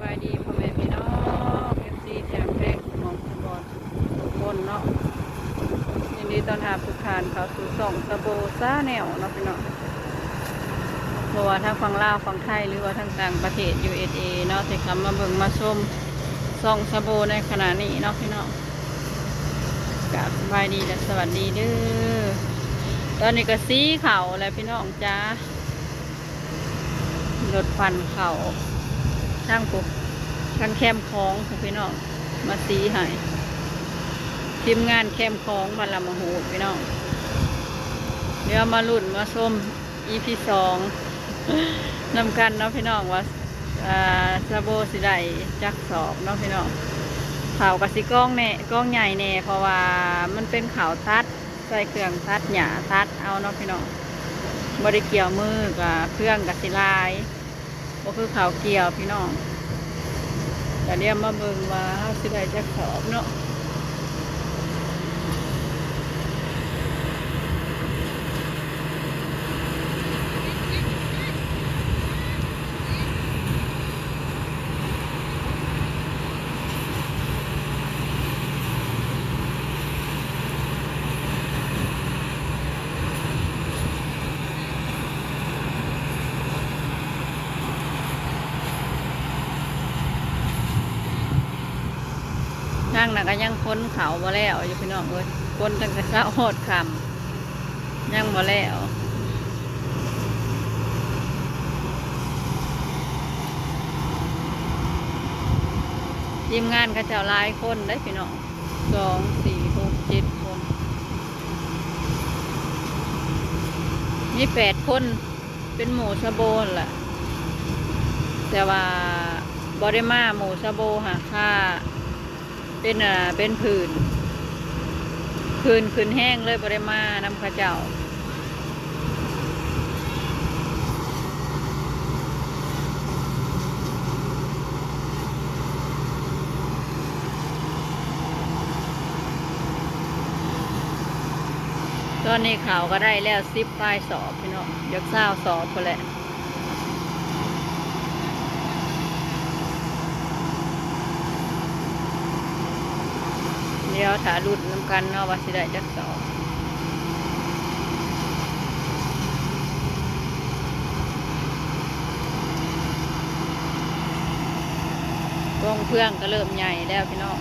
บายดีพ่อแม่พี่น้องเอฟซีแถมแพงมองสมบอลทุกคนเนาะยินดีต้อนรับทุกท่านเข้าสู่ส่องสะโบซ่าแนวเนาะพี่น้องเพราะว่าทั้งฝั่งลาวฝั่งไทยหรือว่าทั้งต่างประเทศ USA เนาะที่คำมาเบิ่งมาชมส่องสะโบในขณะนี้เนาะพี่น้องกราบสบายดีและสวัสดีเด้อตอนนี้ก็ซีเข่าแล้วพี่น้องจ้ารถฟันเข่า ทางปุ๊บทางแคมคลองของพี่น้องมาสีให้ทีมงานแคมคลองบันละมโหดพี่น้องเดี๋ยวมาลุ่นมาส้ม EP สองนำกันเนาะพี่น้องว่าซาโบสิไดจักสอบเนาะพี่น้องข่าวกับสิกล้องแน่กล้องใหญ่แน่เพราะว่ามันเป็นข่าวตัดใส่เครื่องตัดหยาตัดเอาเนาะพี่น้องบริเกี่ยวมือกับเครื่องกับสิลาย ก็คือข่าวเกี่ยวพี่น้องแต่เรียกมาเบิ่งว่าเฮาสิได้จักสอบเนาะ นั่งน่ะก็ยังค้นเขาบ่แล้วอยู่พี่น้องเอ้ยค้นตั้งแต่เช้าโหดคำยังบ่แล้วทีมงานก็เจ้าหลายคนได้พี่น้องสองสี่หกเจ็ดคน มีแปดคนเป็นหมูสะโบนแหละแต่ว่าบอด้มาหมูสะโบหาค่า เป็นอ่าเป็นผื่นผื่นขึ้นแห้งเลยบริมาน้ำข้าเจ้าตอนนี้ข่าวก็ได้แล้วซิปปลายสอบพี่น้องยกเศร้าสอบไปแหละ ดี๋ยวถารุ่นน้ำกันเนาะว่าสิได้จักสองกองเพื่องก็เริ่มใหญ่แล้วพี่น้อง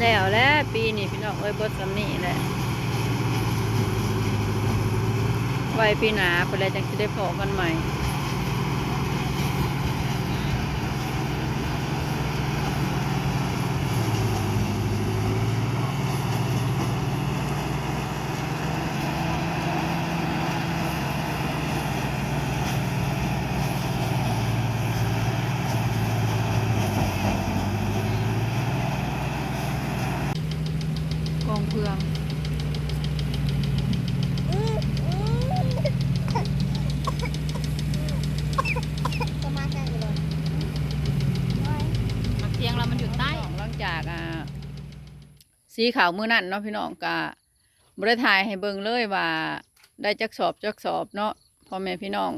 แล้วแหล้วปี น้องเอ้ยบดสำนี่แหละไว้พี่หนาไปแล้วจังสิได้พอกันใหม่ กองเพือง จะมาแข่งกันเลย มักเทียงเรามันอยู่ใต้หลังจากอ่า สีขาวมือนั่นเนาะพี่น้องกะบริทายให้เบิ่งเลยว่าได้จักสอบจักสอบเนาะพ่อแม่พี่น้อง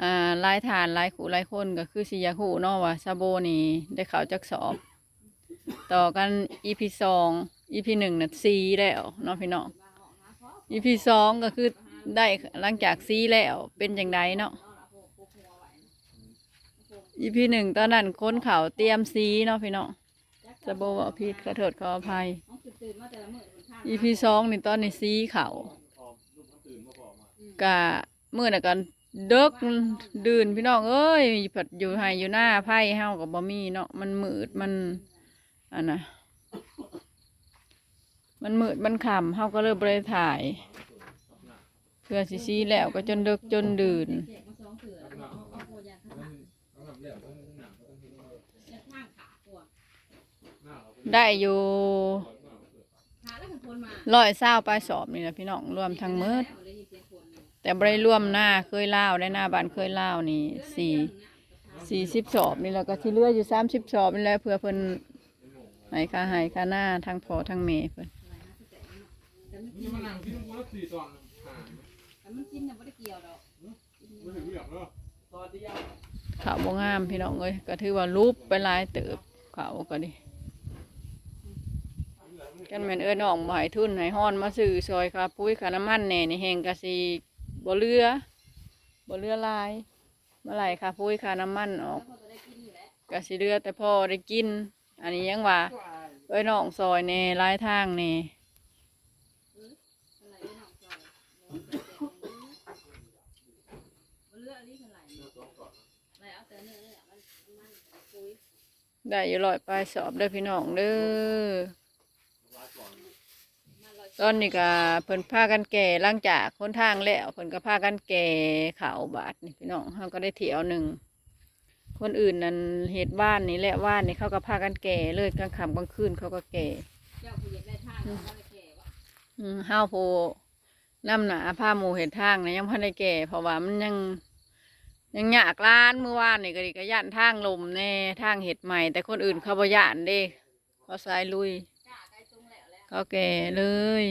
อ่าลายฐานลายขู่ลายคนก็คือสิอยากหูเนาะว่าซาโบนี่ได้ข่าวจักสอบ ต่อกัน EP สอง EP หนึ่งน่ะสีแล้วเนาะพี่น้อง EP สองก็คือได้หลังจากซีแล้วเป็นจังไดเนาะอีพีหนึ่งตอนนั้นค้นเขาวเตรียมซีเนาะพี่เนาะ จะบอกว่าผิดขอโทษขออภัยอีพีสองนี่ตอนนี้ซีเขากะเมื่อน่ะกันเด็กดื่นพี่น้องเอ้ยผัดอยู่ให้อยู่หน้าไพ่เฮากับบ่มีเนาะมันมืดมันอันน่ะมันมืดมันขำเฮาก็เลยบริถ่าย เพื่อสิซีแล้วก็จนเดึกจนดื่น ได้อยู่ร้อยเศร้าปลายสอบนี่แหละพี่น้องรวมทั้งมืดแต่บริรวมหน้าเคยเล่าได้หน้าบ้านเคยเล่านี่สี่สี่สิบสอบนี่แหละก็ที่เลืออยู่สามสิบสอบนี่แหละเพื่อเพิ่นให้ค่าให้ค่าหน้าทั้งพอทั้งเมย์เพิ่นนี่มันนั่งกินกูแล้วสี่ตอนห่ามันกินน่ะบ่ได้เกี่ยวดอกไม่ถึงงาบ่งามพี่น้องเอ้ยก็ถือว่ารูปไปลายเติบเขาวก็ดิ กันแม่นเอิ้นน้องบ่ให้ทุนให้ฮ้อนมาซื้อซอยค่าปุ๋ยค่าน้ำมันแหน่นี่แฮงก็สิบ่เหลือบ่เหลือหลายเมื่อไหร่ค่าปุ๋ยค่าน้ำมันออกก็สิเหลือแต่พอได้กิน อันนี้ยังว่าเอ้ยน้องซอยแหน่หลายทางแหน่ไรน้อยบ่ลอกอันนี้เท่าไหร่อะไรเนี่ยได้อยู่ร้อยปลายสอบเด้พี่น้องเด้อ ตอนนี้ก็เพิ่นพากันแก่หลังจากคนทางแล้วเพิ่นก็พากันแก่เขาวบาทนี่พี่น้องเขาก็ได้เที่ยวหนึ่งคนอื่นนั่นเหตุบ้านนี่แหละว่านนี่เขาก็พากันแก่เลยกลางค่ำกลางคืนเขาก็แก่เจ้าผู้อยากได้ทางเขาบ่ได้แก่ว่าอืมห้าวโพน้ำหนาผ้าหมูเห็ดทางนะยังพันได้แก่ เพราะว่ามันยัง ยังยากล้านเมื่อวานนี่ก็ดีก็ย่านทางลมแน่ทางเห็ดใหม่ แต่คนอื่นเขาบ่ย่านเด้เขาสายลุยจ้าได้ต รงแล้วแล้วเขาแก่เลย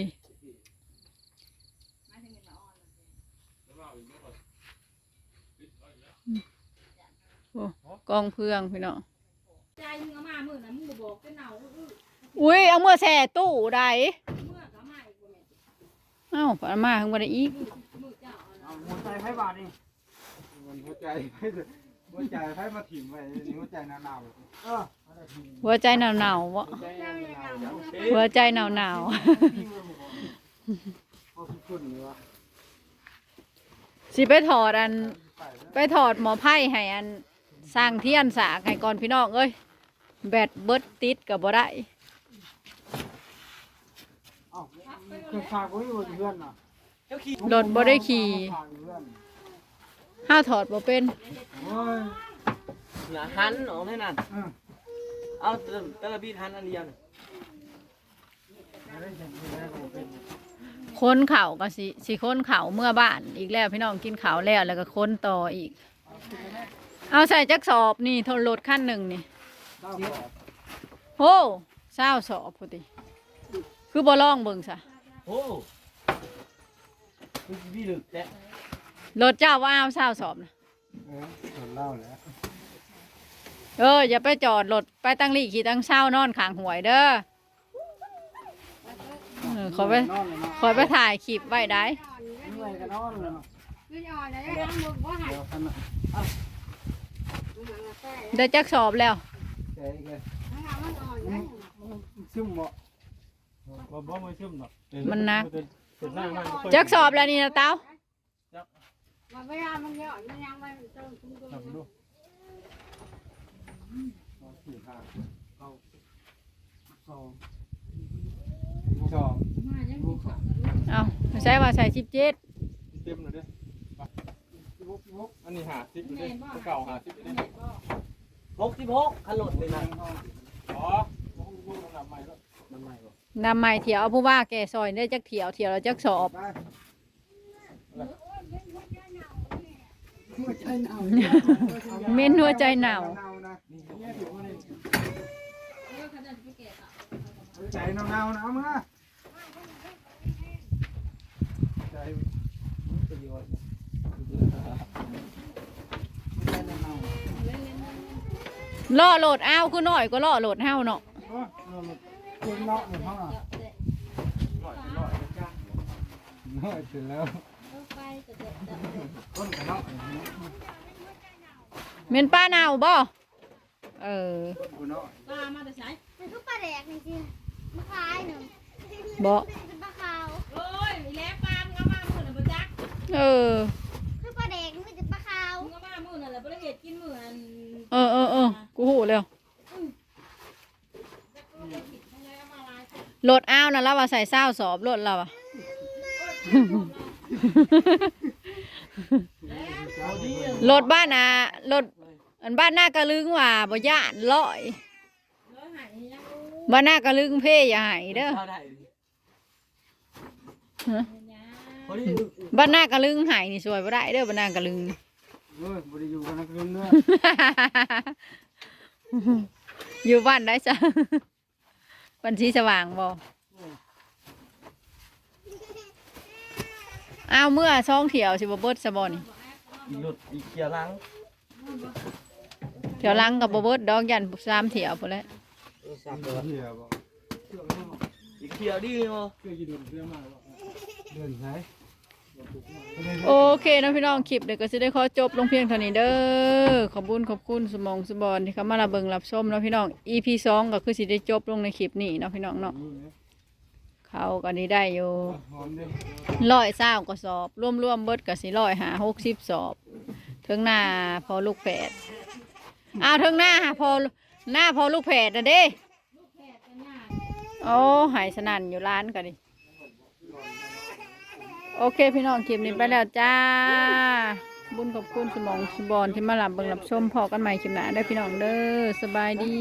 มาถึงเป็นละอ่อนกองเพื่องพี่น้องใจมึงเอามามื้อนั้นมึงบ่บอกเป็นเน่าอื้ออุ้ยเอาเมื่อแส่ตู้ใดเมื่อก็มาอีกบ่แม่นเอ้าปามาขึ้นมาได้อีก มื้อเจ้าเอาเอานะหัวใจไฟบาดนี่มันหัวใจไฟ หัวใจไฟมาถิ่มไว้นี่หัวใจหนาวๆเออเอาได้ถิ่มหัวใจหนาวหนาวๆวะหัวใจหนาวๆโอเคหัวใจหนาวหนาวเอาขึ้นเลยวะๆสิไปถอดอันไปแล้วไปถอดหมอไพ่ให้อันสร้างเทียนสากให้ก่อนพี่น้องเอ้ยแบตเบิดติดกับบ่ได้เอ้าเครื่องฝากไว้อยู่เพื่อนน่ะรถบ่ได้ขี่ ห้าวถอดบ่เป็นโอ้ยหนาหันออกให้นั่นเออเอาแต่ละแต่ละบีดหันอันเดียวน่ะไม่ได้เห็นไม่ได้ก็เป็นค้นเข่าก็สิสิค้นเข่าเมื่อบ้านอีกแล้วพี่น้องกินข้าวแล้วแล้วก็ค้นต่ออีก เอาใส่จักสอบนี่ทนรถขั้นหนึ่งนี่เก้าขอบโอ้เศร้าสอบพอดีคือบ่ล่องเบิ่งซะโอ้คือบีดึกแต่ รถเจ้าว่าเอาเศร้าสอบนะเออส่วนเล่าแล้วเอออย่าไปจอดรถไปตั้งลี่ขี่ตั้งเช้านอนขางหวยเด้อเออขอไปนอนเลยเนาะขอไปถ่ายคลิปไว้ได้เหนื่อยก็นอนเลยเนาะไม่อ่อนเลยนะมึงว่าหายเดี๋ยวคันน่ะได้จักสอบแล้ว ใจอีกเลยมันอ่อนเลยซึมบ่บ่บ่ไม่ซึมหรอกมันหนักเป็นหน้ามันจักสอบแล้วนี่นะเต้า มันไม่อ่อนมันอ่อนมันยังไม่เติมคุ้มจับดูสองสี่ห้าเอาสองสองมายังมีของกันลูกเอาไม่ใช่ว่าใส่ชิปเจ็ดเต็มเลยเด้มุกมุกอันนี้หาซิปเลยเก่าหาซิปเลยแม่บ่หกสิบหกขันรถเลยนะอ๋อมุกทำใหม่แล้วมันไม่บ่นำไม้เถียวเอาผู้ว่าแกซอยได้จักเถียวเถียวแล้วจักสอบ ไป หัวใจหนาวเม้นหัวใจหนาวนะเนี่ยถือว่านี่เออเขาจะไปแก่ต่อหัวใจหนาวๆนะเอามาใจประโยชน์หัวใจหนาวล่อโหลดอ้าวคือน้อยก็ล่อโหลดเฮาเนาะๆโอ้ยเราเก่งเนาะ ต้นกระเนาะเมนป้าหนาวบ่เออต้นกระเนาะปลามาแต่ใช้มันก็ปลาแดกนี่สิมะขายหนึ่งบ่เป็นปลาขาวโอ้ยมีแล้วปลามึงเอามามือน่ะบ่จักเออคือปลาแดกนี่เป็นปลาขาวมึงเอามามือน่ะแหละบ่ได้เฮ็ดกินมื้ออันเออเออเออกูหูแล้วรถอ้าวนะเราว่าใส่เศร้าสอบรถเราอะเอาดีอะ รถบ้านอะรถอันบ้านหน้ากระลึงว่าบ่ย่านลอยร้อยหายยังรู้บ้านหน้ากระลึงเพ่อย่าใหายเด้อเอาได้ดิเนี่ยเอาดิบ้านหน้ากระลึงใหายนี่สวยบ่ได้เด้อบ้านหน้ากระลึงเอ้ยบ่ได้อยู่กันนักเรียนเด้ออยู่บ้านได้จ้ะบ้านสีสว่างบ่ อ้าวเมื่อช่องเถียวสิบ่เบิดซะบ่นี่อีหลุดอีเกียร์ล้างเถียวหลังกับบ่เบิดดอกยันสามเถียวพุ่นแหล้วสับเดี๋ยวบ่อีเกียร์ดีเนาะเคยกินโดนเสื้อมาบอกเดินไสโอเคนะพี่น้องคลิปเดี๋ยวก็สิได้ขอจบลงเพียงเท่านี้เด้อขอบคุณขอบคุณสมองสบอนที่เข้ามารับเบิ่งรับชมเนาะพี่น้อง EP สองก็คือสิได้จบลงในคลิปนี้เนาะพี่น้องเนาะ นี่นะ เขาก็นี้ได้อยู่หอมเด้ร้อยเศร้าก็สอบร่วมร่วมๆเบิดก็สิร้อยหาหกสิบสอบถึงหน้าพอลูกแผดอ้าวถึงหน้าพอหน้าพอลูกแผดนะเด้โอ้หายสนั่นอยู่ร้านก็ดิโอเคพี่น้องคลิปนี้ไปแล้วจ้า บุญขอบคุณสมองสบอนที่มาหลับเบิ่งหลับชมพอกันใหม่คลิปหน้าได้อพี่น้องเด้อสบายดี